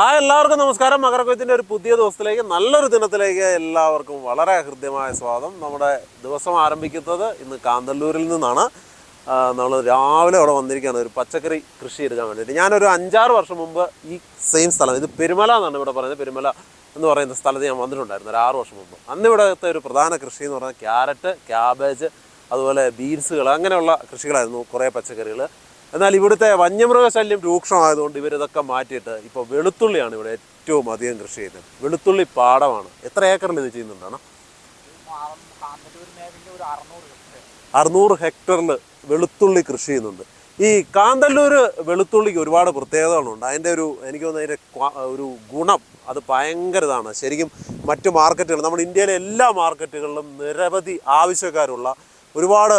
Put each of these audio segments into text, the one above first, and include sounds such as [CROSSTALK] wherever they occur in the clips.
ആ എല്ലാവർക്കും നമസ്കാരം. മകരക്കൊയ്ത്തിന്റെ ഒരു പുതിയ ദിവസത്തിലേക്ക് നല്ലൊരു ദിനത്തിലേക്ക് എല്ലാവർക്കും വളരെ ഹൃദ്യമായ സ്വാഗതം. നമ്മുടെ ദിവസം ആരംഭിക്കുന്നത് ഇന്ന് കാന്തല്ലൂരിൽ നിന്നാണ്. നമ്മൾ രാവിലെ അവിടെ വന്നിരിക്കുകയാണ്. ഒരു പച്ചക്കറി കൃഷി എടുക്കാൻ വേണ്ടിയിട്ട്. ഞാനൊരു അഞ്ചാറ് വർഷം മുമ്പ് ഈ സെയിം സ്ഥലം ഇത് പെരുമല എന്നാണ് ഇവിടെ പറയുന്നത്. പെരുമല എന്ന് പറയുന്ന സ്ഥലത്ത് ഞാൻ വന്നിട്ടുണ്ടായിരുന്നു ഒരു ആറ് വർഷം മുമ്പ്. അന്ന് ഇവിടുത്തെ ഒരു പ്രധാന കൃഷി എന്ന് പറഞ്ഞാൽ ക്യാരറ്റ് ക്യാബേജ് അതുപോലെ ബീൻസുകൾ അങ്ങനെയുള്ള കൃഷികളായിരുന്നു കുറേ പച്ചക്കറികൾ. എന്നാൽ ഇവിടുത്തെ വന്യമൃഗശല്യം രൂക്ഷമായതുകൊണ്ട് ഇവരിതൊക്കെ മാറ്റിയിട്ട് ഇപ്പോൾ വെളുത്തുള്ളിയാണ് ഇവിടെ ഏറ്റവും അധികം കൃഷി ചെയ്യുന്നത്. വെളുത്തുള്ളി പാടമാണ്. എത്ര ഏക്കറിൽ ഇത് ചെയ്യുന്നുണ്ടാണ്? അറുന്നൂറ് ഹെക്ടറിൽ വെളുത്തുള്ളി കൃഷി ചെയ്യുന്നുണ്ട്. ഈ കാന്തല്ലൂർ വെളുത്തുള്ളിക്ക് ഒരുപാട് പ്രത്യേകതകളുണ്ട് അതിന്റെ ഒരു എനിക്ക് തോന്നുന്നു അതിന്റെ ഒരു ഗുണം അത് ഭയങ്കര ഇതാണ്. ശരിക്കും മറ്റു മാർക്കറ്റുകൾ നമ്മുടെ ഇന്ത്യയിലെ എല്ലാ മാർക്കറ്റുകളിലും നിരവധി ആവശ്യക്കാരുള്ള ഒരുപാട്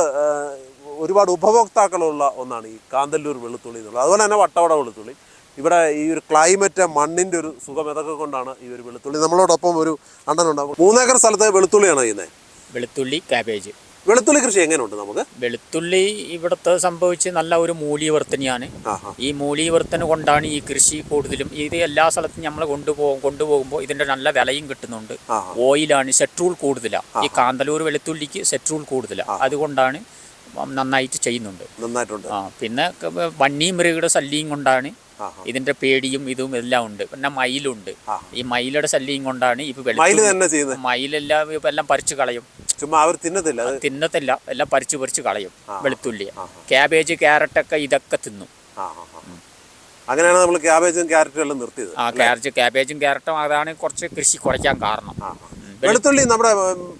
ഒരുപാട് ഉപഭോക്താക്കളുള്ള ഒന്നാണ് ഈ കാന്തല്ലൂർ വെളുത്തുള്ളി എന്നുള്ളത്. അതുപോലെ തന്നെ വട്ടവട വെളുത്തുള്ളി. ഇവിടെ ഈ ഒരു ക്ലൈമറ്റ് മണ്ണിന്റെ ഒരു സുഖം ഇതൊക്കെ കൊണ്ടാണ് ഈ ഒരു വെളുത്തുള്ളി. നമ്മളോടൊപ്പം ഒരു അണ്ണനുണ്ടാവും മൂന്നേക്കർ സ്ഥലത്ത് വെളുത്തുള്ളിയാണ് ചെയ്യുന്നത് വെളുത്തുള്ളി കാബേജ് വെളുത്തുള്ളി കൃഷി എങ്ങനെയുണ്ട് നമുക്ക്? വെളുത്തുള്ളി ഇവിടുത്തെ സംഭവിച്ച് നല്ല ഒരു മൂലീവർത്തനയാണ്. ഈ മൂലീവർത്തന കൊണ്ടാണ് ഈ കൃഷി കൂടുതലും. ഇത് എല്ലാ സ്ഥലത്തും നമ്മൾ കൊണ്ടുപോകും കൊണ്ടുപോകുമ്പോൾ ഇതിന്റെ നല്ല വിലയും കിട്ടുന്നുണ്ട്. ഓയിലാണ് സെട്രൂൾ കൂടുതലാണ് ഈ കാന്തലൂർ വെളുത്തുള്ളിക്ക് സെട്രൂൾ കൂടുതലാണ് അതുകൊണ്ടാണ് നന്നായിട്ട് ചെയ്യുന്നുണ്ട്. നന്നായിട്ടുണ്ട്. ആ പിന്നെ വണ്ണി മൃഗയുടെ ശല്യം കൊണ്ടാണ് ഇതിന്റെ പേടിയും ഇതും എല്ലാം ഉണ്ട്. പിന്നെ മയിലുണ്ട്. ഈ മയിലുടെ ശല്യം കൊണ്ടാണ് ഇപ്പൊ മയിലെല്ലാം ഇപ്പൊ എല്ലാം പറിച്ചു കളയും. ചുമ്മാ അവർ തിന്നത്തില്ല. തിന്നത്തില്ല. എല്ലാം പറിച്ചു പറിച്ചു കളയും. വെളുത്തുള്ളി. കാബേജ് ക്യാബേജ് ക്യാരറ്റൊക്കെ ഇതൊക്കെ തിന്നും. അങ്ങനെയാണ് നമ്മൾ ക്യാബേജും ക്യാരറ്റും എല്ലാം നിർത്തിയത് ആ ക്യാരറ്റ് ക്യാബേജും ക്യാരറ്റും അതാണ് കുറച്ച് കൃഷി കുറയ്ക്കാൻ കാരണം. വെളുത്തുള്ളി. നമ്മുടെ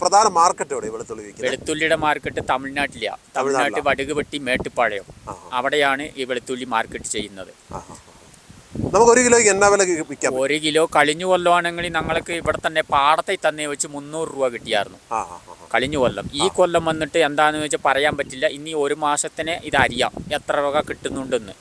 പ്രധാന മാർക്കറ്റ് എവിടെ വെളുത്തുള്ളി വെളുത്തുള്ളിയുടെ മാർക്കറ്റ് തമിഴ്നാട്ടിലാണ് തമിഴ്നാട്ടിൽ വടുകുപെട്ടി മേട്ടുപ്പാളയം. അവിടെയാണ് ഈ വെളുത്തുള്ളി മാർക്കറ്റ് ചെയ്യുന്നത്. നമുക്ക് ഒരു കിലോയ്ക്ക് എന്നാ വില വിൽക്കാം? ഒരു കിലോ കഴിഞ്ഞ കൊല്ലമാണെങ്കിൽ ഞങ്ങൾക്ക് ഇവിടെ തന്നെ പാടത്തെ തന്നെ വെച്ച് മുന്നൂറ് രൂപ കിട്ടിയായിരുന്നു. കഴിഞ്ഞ കൊല്ലം. ഈ കൊല്ലം വന്നിട്ട് എന്താണെന്ന് വെച്ചാൽ പറയാൻ പറ്റില്ല. ഇനി ഒരു മാസത്തിന് ഇത് അറിയാം എത്ര രൂപ കിട്ടുന്നുണ്ടെന്ന്.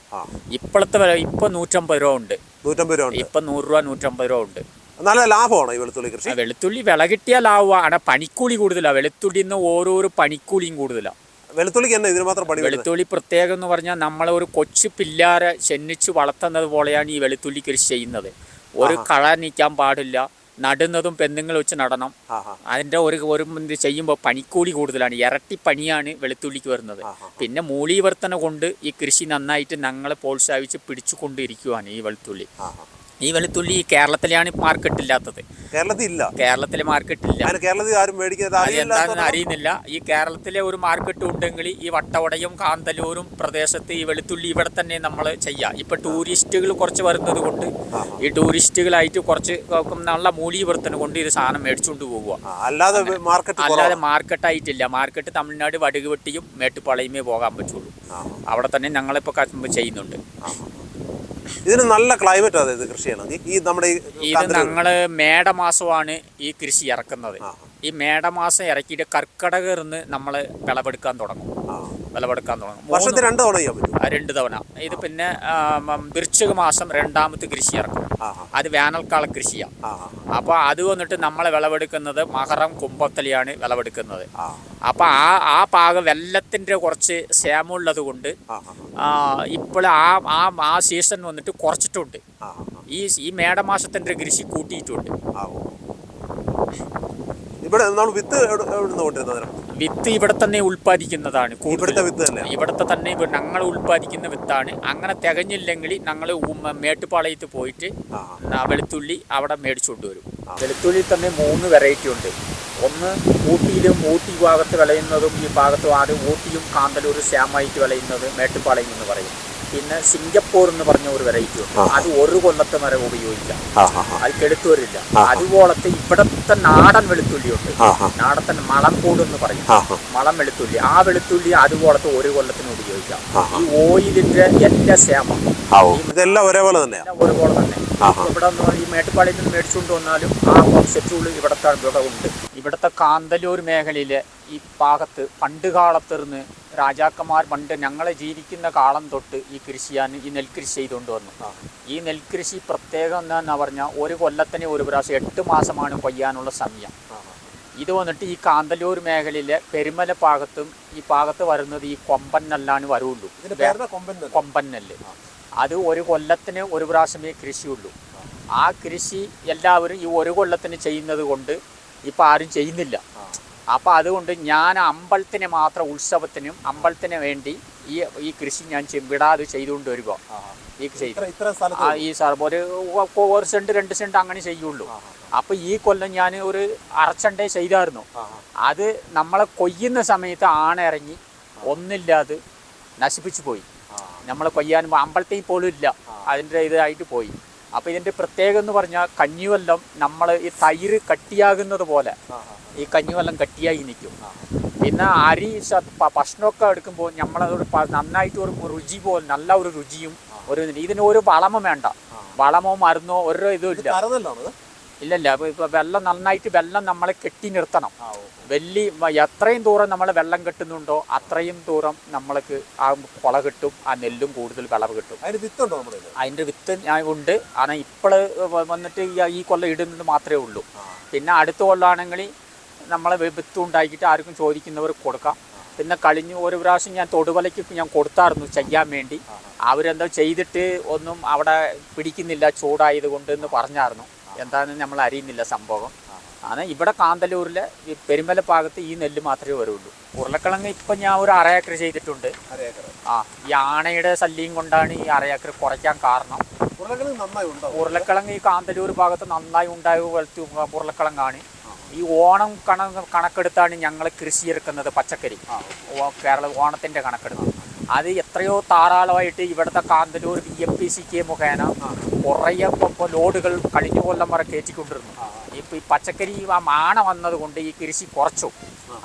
ഇപ്പോഴത്തെ വില ഇപ്പൊ നൂറ്റമ്പത് രൂപ ഉണ്ട്. നൂറ്റമ്പത് രൂപ ഉണ്ട്. ഇപ്പം നൂറ് രൂപ നൂറ്റമ്പത് രൂപ ഉണ്ട്. നല്ല ലാഭമാണോ ഈ വെളുത്തുള്ളി കൃഷി? വെളുത്തുള്ളി വിള കിട്ടിയ ലാഭമാണ് പണിക്കൂലി കൂടുതലാണ് വെളുത്തുള്ളി വെളുത്തുള്ളിന്ന് ഓരോരോ പണിക്കൂലിയും കൂടുതലാണ് വെളുത്തുള്ളിക്ക് തന്നെ ഇതിന് മാത്രം പണി വെളുത്തുള്ളി പ്രത്യേകം എന്ന് പറഞ്ഞാൽ നമ്മളെ ഒരു കൊച്ചു പില്ലാരെ ചെന്നിച്ച് വളർത്തുന്നത് പോലെയാണ് ഈ വെളുത്തുള്ളി കൃഷി ചെയ്യുന്നത്. ഒരു കള നീക്കാൻ പാടില്ല. നടുന്നതും പെണ്ണുങ്ങൾ വെച്ച് നടണം. അതിന്റെ ഒരു ഒരു ചെയ്യുമ്പോൾ പണിക്കൂലി കൂടുതലാണ്. ഇരട്ടി പണിയാണ് വെളുത്തുള്ളിക്ക് വരുന്നത്. പിന്നെ മൂലീവർത്തന കൊണ്ട് ഈ കൃഷി നന്നായിട്ട് ഞങ്ങളെ പ്രോത്സാഹിപ്പിച്ച് പിടിച്ചു കൊണ്ടിരിക്കുവാണ് ഈ വെളുത്തുള്ളി. ഈ വെളുത്തുള്ളി കേരളത്തിലാണ് മാർക്കറ്റ് ഇല്ലാത്തത് കേരളത്തിൽ ഇല്ല കേരളത്തിലെ മാർക്കറ്റ് ഇല്ല കേരളത്തിൽ ആരും അതെന്താണെന്ന് അറിയുന്നില്ല. ഈ കേരളത്തിലെ ഒരു മാർക്കറ്റ് ഉണ്ടെങ്കിൽ ഈ വട്ടവടയും കാന്തലൂരും പ്രദേശത്ത് ഈ വെളുത്തുള്ളി ഇവിടെ തന്നെ നമ്മൾ ചെയ്യാം. ഇപ്പൊ ടൂറിസ്റ്റുകൾ കുറച്ച് വരുന്നത് കൊണ്ട് ഈ ടൂറിസ്റ്റുകളായിട്ട് കുറച്ച് നല്ല മൂല്യവർത്തന കൊണ്ട് ഇത് സാധനം മേടിച്ചുകൊണ്ട് പോവുക അല്ലാതെ മാർക്കറ്റ് അല്ലാതെ മാർക്കറ്റ് ആയിട്ടില്ല മാർക്കറ്റ് തമിഴ്നാട് വടുകുവെട്ടിയും മേട്ടുപ്പാളയുമേ പോകാൻ പറ്റുള്ളൂ. അവിടെ തന്നെ ഞങ്ങളിപ്പോൾ കത്തുമ്പോൾ ചെയ്യുന്നുണ്ട്. ഇതിന് നല്ല ക്ലൈമറ്റ് അതെ ഇത് കൃഷി ചെയ്യണമെങ്കിൽ ഈ നമ്മുടെ ഈ ഇത് ഞങ്ങൾ മേടമാസമാണ് ഈ കൃഷി ഇറക്കുന്നത്. ഈ മേടമാസം ഇറക്കിയിട്ട് കർക്കടകർന്ന് നമ്മൾ വിളവെടുക്കാൻ തുടങ്ങും. ആ. വിളവെടുക്കാൻ തുടങ്ങും. വർഷത്തിൽ രണ്ട് തവണ ചെയ്യാൻ പറ്റും ആ, രണ്ട് തവണ. ഇത് പിന്നെ വൃശ്ചിക മാസം രണ്ടാമത്തെ കൃഷി ഇറക്കും. അത് വേനൽക്കാല കൃഷിയാണ് അപ്പോൾ അത് വന്നിട്ട് നമ്മൾ വിളവെടുക്കുന്നത് മഹറം കുമ്പത്തലിയാണ് വിളവെടുക്കുന്നത്. അപ്പോൾ ആ ആ പാകം വെല്ലത്തിന്റെ കുറച്ച് ക്ഷേമമുള്ളത് കൊണ്ട് ഇപ്പോൾ ആ ആ. ആ സീസൺ വന്നിട്ട് കുറച്ചിട്ടുണ്ട്. ഈ ഈ മേടമാസത്തിന്റെ കൃഷി കൂട്ടിയിട്ടുണ്ട്. ഇവിടെ നമ്മൾ വിത്ത് കൊണ്ടിരുന്നത് വിത്ത് ഇവിടെ തന്നെ ഉൽപ്പാദിക്കുന്നതാണ് ഇവിടത്തെ വിത്ത് തന്നെ. ഇവിടുത്തെ തന്നെ ഞങ്ങൾ ഉൽപ്പാദിക്കുന്ന വിത്താണ്. അങ്ങനെ തികഞ്ഞില്ലെങ്കിൽ ഞങ്ങൾ മേട്ടുപാളയത്ത് പോയിട്ട് വെളുത്തുള്ളി അവിടെ മേടിച്ചുകൊണ്ട് വരും. വെളുത്തുള്ളി തന്നെ മൂന്ന് വെറൈറ്റി ഉണ്ട്. ഒന്ന് ഊട്ടിയിലും ഊട്ടി ഭാഗത്ത് വിളയുന്നതും ഈ ഭാഗത്ത് ആദ്യം ഊട്ടിയും കാന്തലൂർ ശ്യാമായിട്ട് വിളയുന്നത് മേട്ടുപാളയം എന്ന് പറയും. പിന്നെ സിംഗപ്പൂർ എന്ന് പറഞ്ഞ ഒരു വെറൈറ്റി ഉണ്ട്. അത് ഒരു കൊല്ലത്തെ മരം ഉപയോഗിക്കാം. ആ ആ ആ അത് കെടുത്തു വരില്ല അതുപോലത്തെ ഇവിടത്തെ നാടൻ വെളുത്തുള്ളി ഉണ്ട് നാടത്തെ മളംകൂട് എന്ന് പറയും. മളം വെളുത്തുള്ളി. ആ വെളുത്തുള്ളി അതുപോലത്തെ ഒരു കൊല്ലത്തിന് ഉപയോഗിക്കാം. ഈ ഓയിലിന്റെ എല്ലാ ഓ ഇതെല്ലാം ഒരേപോലെ തന്നെ ഒരുപോലെ തന്നെ. ഇവിടെ ഈ മേട്ടുപാളിയിൽ നിന്ന് മേടിച്ചുകൊണ്ട് വന്നാലും ആ കോൺസെപ്റ്റുകൾ ഇവിടത്തെ ഇവിടെ ഉണ്ട്. ഇവിടുത്തെ കാന്തല്ലൂർ മേഖലയിലെ ഈ ഭാഗത്ത് പണ്ട് കാലത്തിരുന്ന് രാജാക്കന്മാർ പണ്ട് ഞങ്ങളെ ജീവിക്കുന്ന കാലം തൊട്ട് ഈ കൃഷിയാണ് ഈ നെൽകൃഷി ചെയ്തുകൊണ്ട് വന്നു. ഈ നെൽകൃഷി പ്രത്യേകം എന്താണെന്ന് പറഞ്ഞാൽ ഒരു കൊല്ലത്തിന് ഒരു പ്രാവശ്യം എട്ട് മാസമാണ് കൊയ്യാനുള്ള സമയം. ഇത് വന്നിട്ട് ഈ കാന്തല്ലൂർ മേഖലയിലെ പെരുമല ഭാഗത്തും ഈ ഭാഗത്ത് വരുന്നത് ഈ കൊമ്പൻ നെല്ലാണ് വരുള്ളൂ. കൊമ്പൻ നെല്ല്. അത് ഒരു കൊല്ലത്തിന് ഒരു പ്രാവശ്യമേ കൃഷിയുള്ളൂ. ആ കൃഷി എല്ലാവരും ഈ ഒരു കൊല്ലത്തിന് ചെയ്യുന്നത് കൊണ്ട് ഇപ്പം ആരും ചെയ്യുന്നില്ല. അപ്പോൾ അതുകൊണ്ട് ഞാൻ അമ്പലത്തിന് മാത്രം ഉത്സവത്തിനും അമ്പലത്തിന് വേണ്ടി ഈ ഈ കൃഷി ഞാൻ വിടാതെ ചെയ്തുകൊണ്ട് വരുമ്പോൾ ഈ ചെയ്തു ഈ സാർ ഒരു ഒരു സെന്റ് രണ്ട് സെന്റ് അങ്ങനെ ചെയ്യുള്ളൂ. അപ്പോൾ ഈ കൊല്ലം ഞാൻ ഒരു അറച്ചണ്ടേ ചെയ്തായിരുന്നു. അത് നമ്മളെ കൊയ്യുന്ന സമയത്ത് ആണിറങ്ങി ഒന്നില്ലാതെ നശിപ്പിച്ചു പോയി. നമ്മളെ കൊയ്യാൻ അമ്പലത്തിൽ പോലും ഇല്ല. അതിന്റെ ഇതായിട്ട് പോയി. അപ്പോൾ ഇതിന്റെ പ്രത്യേകത എന്ന് പറഞ്ഞാൽ കഞ്ഞിവെല്ലം നമ്മൾ ഈ തൈര് കട്ടിയാകുന്നത് പോലെ ഈ കഞ്ഞിവെല്ലം കട്ടിയായി നിൽക്കും. പിന്നെ അരി ഭക്ഷണമൊക്കെ എടുക്കുമ്പോൾ നമ്മളതൊരു നന്നായിട്ട് ഒരു രുചി പോലെ നല്ല ഒരു രുചിയും ഒരു ഇതിന് ഒരു വളമോ വേണ്ട. വളമോ മരുന്നോ ഓരോ ഇതും ഇല്ല. ഇല്ലല്ല ഇപ്പൊ വെള്ളം നന്നായിട്ട് വെള്ളം നമ്മളെ കെട്ടി നിർത്തണം. വെല്ലി എത്രയും ദൂരം നമ്മൾ വെള്ളം കെട്ടുന്നുണ്ടോ അത്രയും ദൂരം നമ്മൾക്ക് ആ കുള കിട്ടും ആ നെല്ലും കൂടുതൽ വിളവ് കിട്ടും. അതിന്റെ വിത്തുണ്ടോ നമ്മുടെ വിത്ത് ഞാൻ ഉണ്ട്. ആണ് ഇപ്പോൾ വന്നിട്ട് ഈ കൊല്ലം ഇടുന്നത് മാത്രമേ ഉള്ളൂ. പിന്നെ അടുത്ത കൊല്ലാണെങ്കിൽ നമ്മളെ വിത്ത് ഉണ്ടാക്കിയിട്ട് ആർക്കും ചോദിക്കുന്നവർ കൊടുക്കാം. പിന്നെ കഴിഞ്ഞു ഒരു പ്രാവശ്യം ഞാൻ തൊടുവലയ്ക്ക് ഞാൻ കൊടുത്തായിരുന്നു ചെയ്യാൻ വേണ്ടി. അവരെന്തോ ചെയ്തിട്ട് ഒന്നും അവിടെ പിടിക്കുന്നില്ല ചൂടായത് കൊണ്ട് എന്ന് പറഞ്ഞായിരുന്നു. എന്താണെന്ന് നമ്മൾ അറിയുന്നില്ല സംഭവം. ആണ് ഇവിടെ കാന്തല്ലൂരിലെ ഈ പെരുമല ഭാഗത്ത് ഈ നെല്ല് മാത്രമേ വരുള്ളൂ. ഉരുളക്കിഴങ്ങ് ഇപ്പം ഞാൻ ഒരു അര ഏക്കർ ചെയ്തിട്ടുണ്ട്. ആ ഈ ആണയുടെ ശല്യം കൊണ്ടാണ് ഈ അര ഏക്കർ കുറയ്ക്കാൻ കാരണം. ഉരുളക്കിഴങ്ങ് ഈ കാന്തല്ലൂർ ഭാഗത്ത് നന്നായി ഉണ്ടായ പോലത്തെ ഉരുളക്കിഴങ്ങാണ്. ഈ ഓണം കണ കണക്കെടുത്താണ് ഞങ്ങൾ കൃഷി ഇറക്കുന്നത് പച്ചക്കറി. കേരള ഓണത്തിന്റെ കണക്കെടുത്ത് അത് എത്രയോ താറാളമായിട്ട് ഇവിടുത്തെ Kanthalloor B M P C K മുഖേന കുറേ ലോഡുകൾ കഴിഞ്ഞ കൊല്ലം വരെ കയറ്റിക്കൊണ്ടിരുന്നു. ഇപ്പം ഈ പച്ചക്കറി ആ മാണ വന്നതുകൊണ്ട് ഈ കൃഷി കുറച്ചു.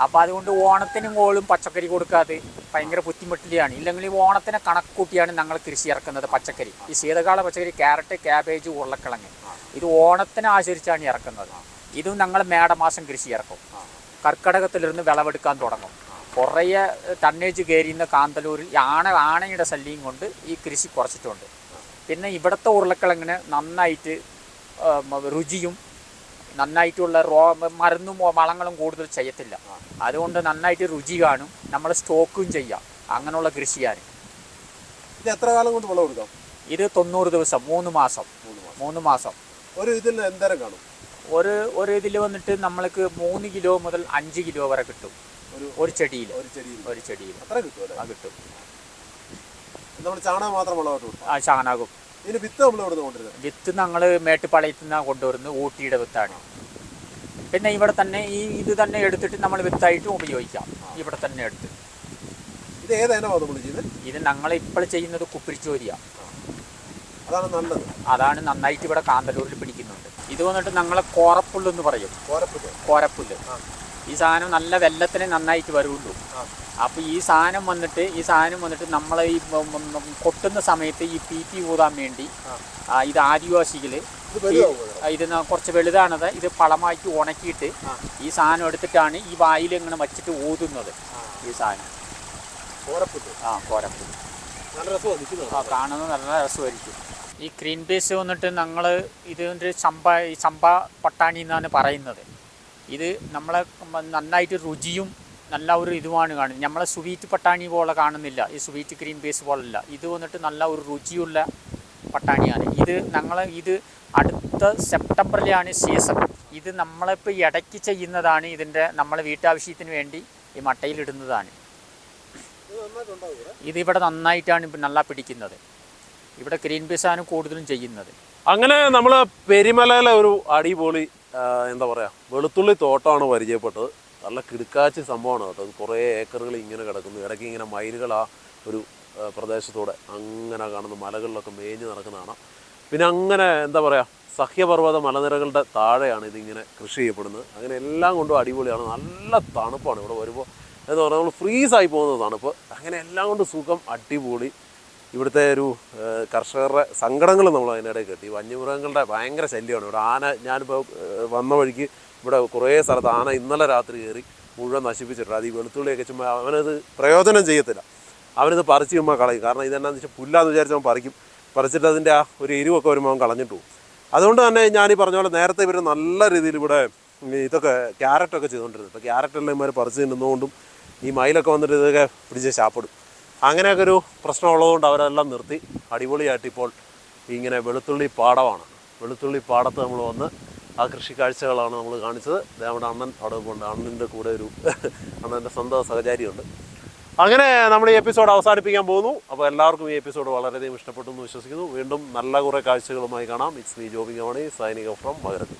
അപ്പോൾ അതുകൊണ്ട് ഓണത്തിനും കോളും പച്ചക്കറി കൊടുക്കാതെ ഭയങ്കര ബുദ്ധിമുട്ടിലാണ്. ഇല്ലെങ്കിൽ ഈ ഓണത്തിനെ കണക്കൂട്ടിയാണ് ഞങ്ങൾ കൃഷി ഇറക്കുന്നത് പച്ചക്കറി. ഈ ശീതകാല പച്ചക്കറി ക്യാരറ്റ് ക്യാബേജ് ഉരുളക്കിഴങ്ങ്. ഇത് ഓണത്തിനെ ആചരിച്ചാണ് ഇറക്കുന്നത്. ഇതും ഞങ്ങൾ മേടമാസം കൃഷി ഇറക്കും. കർക്കടകത്തിലിരുന്ന് വിളവെടുക്കാൻ തുടങ്ങും. കുറേ ടണ്ണേജ് കയറിയുന്ന കാന്തലൂരിൽ ആണ ആണയുടെ ശല്യം കൊണ്ട് ഈ കൃഷി കുറച്ചിട്ടുണ്ട്. പിന്നെ ഇവിടുത്തെ ഉരുളക്കിഴങ്ങിന് നന്നായിട്ട് രുചിയും നന്നായിട്ടുള്ള റോ മരുന്നും വളങ്ങളും കൂടുതൽ ചെയ്യത്തില്ല. അതുകൊണ്ട് നന്നായിട്ട് രുചി കാണും. നമ്മൾ സ്റ്റോക്കും ചെയ്യാം. അങ്ങനെയുള്ള കൃഷിയാണ്. ഇത് എത്ര കാലം കൊണ്ട് വിളവ് കൊടുക്കാം ഇത് തൊണ്ണൂറ് ദിവസം മൂന്ന് മാസം. മൂന്ന് മാസം. മൂന്ന് മാസം. ഒരു ഇതിൽ എന്തേരം കാണും? ഒരു ഒരു ഇതിൽ വന്നിട്ട് നമ്മൾക്ക് മൂന്ന് കിലോ മുതൽ അഞ്ച് കിലോ വരെ കിട്ടും. ഒരു ചെടിയിൽ ഒരു ചെടിയിൽ ഒരു ചെടിയിൽ അത്ര ആ കിട്ടും. നമ്മൾ ചാണകം മാത്രം വളമായിട്ട് ആ ചാണകം. ഇതിന് വിത്ത് നമ്മൾ ഇവിടുന്ന് കൊണ്ടുവരുന്നത്? വിത്ത് ഞങ്ങൾ മേട്ടുപ്പാളയത്തിൽ നിന്നാണ് കൊണ്ടുവരുന്നത് ഊട്ടിയുടെ വിത്താണ്. പിന്നെ ഇവിടെ തന്നെ ഈ ഇത് തന്നെ എടുത്തിട്ട് നമ്മൾ വിത്തായിട്ടും ഉപയോഗിക്കാം. ഇവിടെ തന്നെ എടുത്ത്. ഇത് ഏത് ഇനമാണ് നമ്മൾ ചെയ്യുന്നത്? ഇത് ഞങ്ങൾ ഇപ്പോൾ ചെയ്യുന്നത് കുപ്പിരിച്ചോരിയാണ് അതാണ് നല്ലത്. അതാണ് നന്നായിട്ട് ഇവിടെ കാന്തല്ലൂരിൽ പിടിക്കുന്നുണ്ട്. ഇത് വന്നിട്ട് ഞങ്ങളെ കോറപ്പുല്ല് എന്ന് പറയും. കോരപ്പുല്ല്. കോരപ്പുല്ല്. ഈ സാധനം നല്ല വെല്ലത്തിന് നന്നായിട്ട് വരുള്ളൂ. അപ്പോൾ ഈ സാധനം വന്നിട്ട് ഈ സാധനം വന്നിട്ട് നമ്മൾ ഈ കൊട്ടുന്ന സമയത്ത് ഈ പി പി ഊതാൻ വേണ്ടി ഇത് ആദിവാസികൾ ഇത് കുറച്ച് വലുതാണത് ഇത് പളമാക്കി ഉണക്കിയിട്ട് ഈ സാധനം എടുത്തിട്ടാണ് ഈ വായിൽ ഇങ്ങനെ വച്ചിട്ട് ഊതുന്നത് ഈ സാധനം. ആ കോരപ്പുട്ട് ആ കാണുന്നത് നല്ല രസമായിരിക്കും. ഈ ഗ്രീൻ പീസ് വന്നിട്ട് ഞങ്ങൾ ഇതിന്റെ ചമ്പ ഈ ചമ്പ പട്ടാണി എന്നാണ് പറയുന്നത്. ഇത് നമ്മളെ നന്നായിട്ട് രുചിയും നല്ല ഒരു ഇതുമാണ് കാണുന്നത്. നമ്മളെ സ്വീറ്റ് പട്ടാണി പോലെ കാണുന്നില്ല. ഈ സ്വീറ്റ് ക്രീം പീസ് പോലല്ല. ഇത് വന്നിട്ട് നല്ല ഒരു രുചിയുള്ള പട്ടാണിയാണ്. ഇത് ഞങ്ങൾ ഇത് അടുത്ത സെപ്റ്റംബറിലാണ് സീസൺ ഇത് നമ്മളിപ്പോൾ ഇടയ്ക്ക് ചെയ്യുന്നതാണ് ഇതിന്റെ നമ്മളെ വീട്ടാവശ്യത്തിന് വേണ്ടി ഈ മട്ടയിലിടുന്നതാണ് ഇതിവിടെ നന്നായിട്ടാണ് നല്ല പിടിക്കുന്നത്. ഇവിടെ ഗ്രീൻ പീസാണ് കൂടുതലും ചെയ്യുന്നത്. അങ്ങനെ നമ്മൾ പെരുമലയിലെ ഒരു അടിപൊളി എന്താ പറയുക വെളുത്തുള്ളി തോട്ടമാണ് പരിചയപ്പെട്ടത്. നല്ല കിടുക്കാച്ചി സംഭവമാണ് കേട്ടോ. അത് കുറേ ഏക്കറുകൾ ഇങ്ങനെ കിടക്കുന്നു. ഇടയ്ക്ക് ഇങ്ങനെ മയിലുകൾ ആ ഒരു പ്രദേശത്തൂടെ അങ്ങനെ കാണുന്ന മലകളിലൊക്കെ മേഞ്ഞ് നടക്കുന്നതാണ് പിന്നെ അങ്ങനെ എന്താ പറയുക സഹ്യപർവത മലനിരകളുടെ താഴെയാണ് ഇതിങ്ങനെ കൃഷി ചെയ്യപ്പെടുന്നത്. അങ്ങനെ എല്ലാം കൊണ്ടും അടിപൊളിയാണ്. നല്ല തണുപ്പാണ് ഇവിടെ വരുമ്പോൾ. എന്ന് പറഞ്ഞാൽ നമ്മൾ ഫ്രീസായി പോകുന്ന തണുപ്പ്. അങ്ങനെ എല്ലാം കൊണ്ടും സുഖം അടിപൊളി. ഇവിടുത്തെ ഒരു കർഷകരുടെ സങ്കടങ്ങൾ നമ്മൾ അതിനിടയിൽ കേട്ടി വന്യമൃഗങ്ങളുടെ ഭയങ്കര ശല്യമാണ്. ഇവിടെ ആന ഞാനിപ്പോൾ വന്ന വഴിക്ക് ഇവിടെ കുറേ സ്ഥലത്ത് ആന ഇന്നലെ രാത്രി കയറി മുഴുവൻ നശിപ്പിച്ചിട്ടുണ്ട്. അത് ഈ വെളുത്തുള്ളിയൊക്കെ ചുമ്മാ അവനത് പ്രയോജനം ചെയ്യത്തില്ല. അവനത് പറിച്ച് ചുമ്മാ കളയും. കാരണം ഇതെന്നാന്ന് വെച്ചാൽ പുല്ലാന്ന് വിചാരിച്ചവൻ പറിക്കും. പറിച്ചിട്ട് അതിന്റെ ആ ഒരു എരിവൊക്കെ വരുമ്പോൾ അവൻ കളഞ്ഞിട്ട് പോകും. അതുകൊണ്ട് തന്നെ ഞാൻ ഈ പറഞ്ഞ പോലെ നേരത്തെ ഇവർ നല്ല രീതിയിൽ ഇവിടെ ഇതൊക്കെ ക്യാരറ്റൊക്കെ ചെയ്തുകൊണ്ടിരുന്നത് ഇപ്പോൾ ക്യാരറ്റെല്ലാം ഇമാർ പറിച്ച് തിന്നുന്നതുകൊണ്ടും ഈ മയിലൊക്കെ വന്നിട്ട് ഇതൊക്കെ പിടിച്ച് ശാപ്പിടും അങ്ങനെയൊക്കെ ഒരു പ്രശ്നമുള്ളതുകൊണ്ട് അവരെല്ലാം നിർത്തി. അടിപൊളിയായിട്ട് ഇപ്പോൾ ഇങ്ങനെ വെളുത്തുള്ളി പാടമാണ് വെളുത്തുള്ളി പാടത്ത് നമ്മൾ വന്ന് ആ കൃഷി കാഴ്ചകളാണ് നമ്മൾ കാണിച്ചത്. നമ്മുടെ അണ്ണൻ അവിടെ കൊണ്ട് അണ്ണന്റെ കൂടെ ഒരു [LAUGHS] അണ്ണന്റെ സ്വന്തം സഹചാരിയുണ്ട്. അങ്ങനെ നമ്മൾ ഈ എപ്പിസോഡ് അവസാനിപ്പിക്കാൻ പോകുന്നു. അപ്പോൾ എല്ലാവർക്കും ഈ എപ്പിസോഡ് വളരെയധികം ഇഷ്ടപ്പെട്ടു എന്ന് വിശ്വസിക്കുന്നു. വീണ്ടും നല്ല കുറേ കാഴ്ചകളുമായി കാണാം. ഇറ്റ്സ് മീ ജോബിങ് ഓണി സൈനിക ഫ്രം മകരത്ത്